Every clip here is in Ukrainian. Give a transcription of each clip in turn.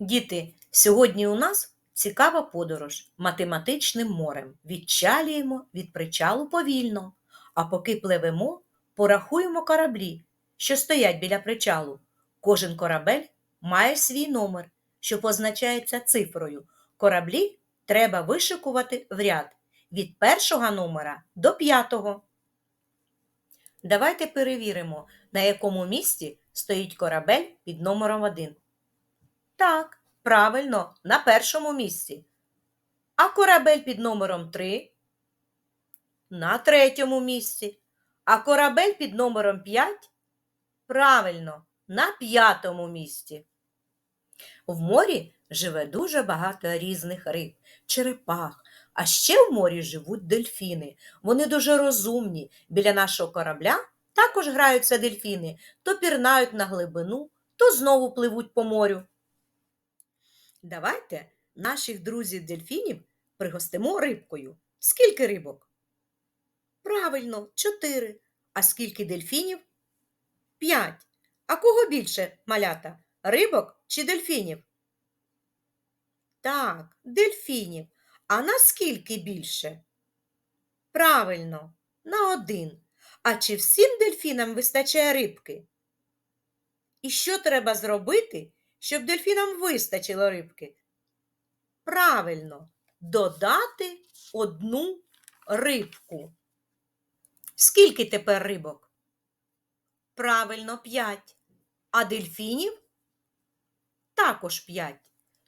Діти, сьогодні у нас цікава подорож математичним морем. Відчалюємо від причалу повільно, а поки пливемо, порахуємо кораблі, що стоять біля причалу. Кожен корабель має свій номер, що позначається цифрою. Кораблі треба вишикувати в ряд від першого номера до п'ятого. Давайте перевіримо, на якому місці стоїть корабель під номером 1. Так, правильно, на першому місці. А корабель під номером 3 на третьому місці. А корабель під номером 5 правильно, на п'ятому місці. В морі живе дуже багато різних риб, черепах. А ще в морі живуть дельфіни. Вони дуже розумні. Біля нашого корабля також граються дельфіни, то пірнають на глибину, то знову пливуть по морю. Давайте наших друзів-дельфінів пригостимо рибкою. Скільки рибок? Правильно, чотири. А скільки дельфінів? П'ять. А кого більше, малята? Рибок чи дельфінів? Так, дельфінів. А наскільки більше? Правильно, на один. А чи всім дельфінам вистачає рибки? І що треба зробити, щоб дельфінам вистачило рибки? Правильно, додати одну рибку. Скільки тепер рибок? Правильно, п'ять. А дельфінів? Також п'ять.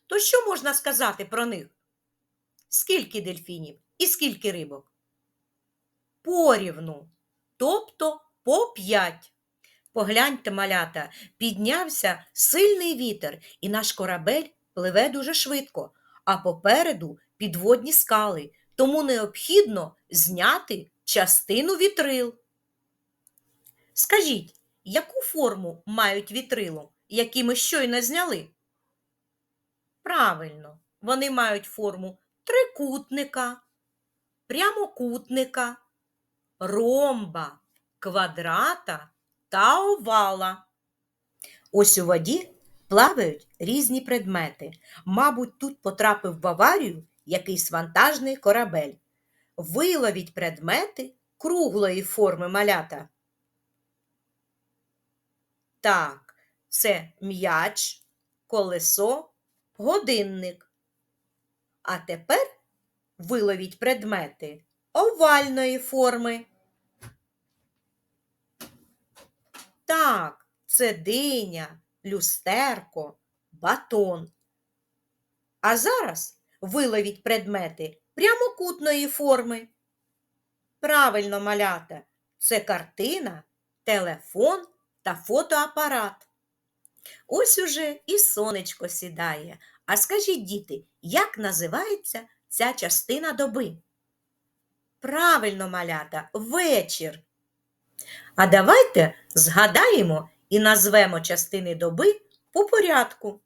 То що можна сказати про них? Скільки дельфінів і скільки рибок? Порівну, тобто по п'ять. Погляньте, малята, піднявся сильний вітер, і наш корабель пливе дуже швидко, а попереду підводні скали, тому необхідно зняти частину вітрил. Скажіть, яку форму мають вітрило, які ми щойно зняли? Правильно, вони мають форму трикутника, прямокутника, ромба, квадрата та овала. Ось у воді плавають різні предмети. Мабуть, тут потрапив в аварію якийсь вантажний корабель. Виловіть предмети круглої форми малята. Так, це м'яч, колесо, годинник. А тепер виловіть предмети овальної форми. Так, це диня, люстерко, батон. А зараз виловіть предмети прямокутної форми. Правильно, малята, це картина, телефон та фотоапарат. Ось уже і сонечко сідає. А скажіть, діти, як називається ця частина доби? Правильно, малята, вечір. А давайте згадаємо і назвемо частини доби по порядку.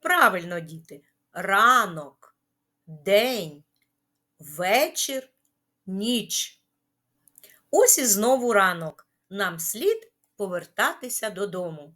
Правильно, діти, ранок, день, вечір, ніч. Ось і знову ранок. Нам слід повертатися додому.